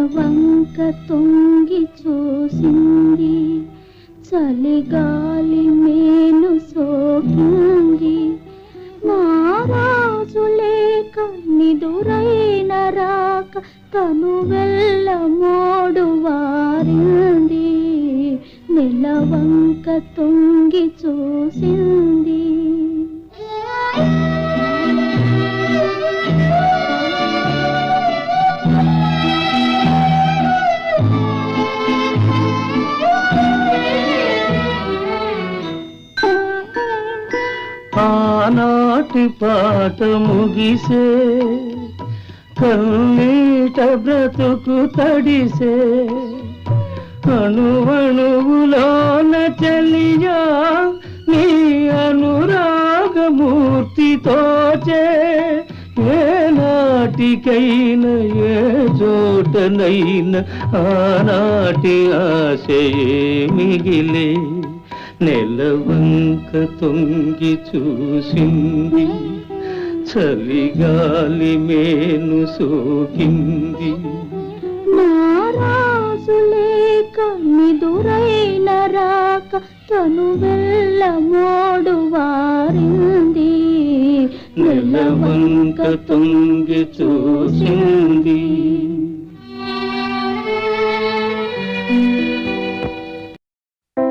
వంక తొంగి చూసింది. చలిగాలి మేను సోకింది. నారాజు లేక నిదురైన రాక తను వెళ్ళ మోడు వారింది. నెలవంక తొంగి చూసింది. ఆనాటి పాట ముగిసే కన్నీట బ్రతుకు తడిసే అణువణువులోన చలియా నీ అనురాగమూర్తితోచే ఏ నాటికైన ఏ చోటనైన ఆనాటి ఆశయే మిగిలే. నెలవంక తొంగి చూసింది చలిగాలి మేను సోకింది. నారాజు లేక నిదురైన రాక తను వెళ్ళ మోడు వారింది. నెలవంక తొంగి చూసింది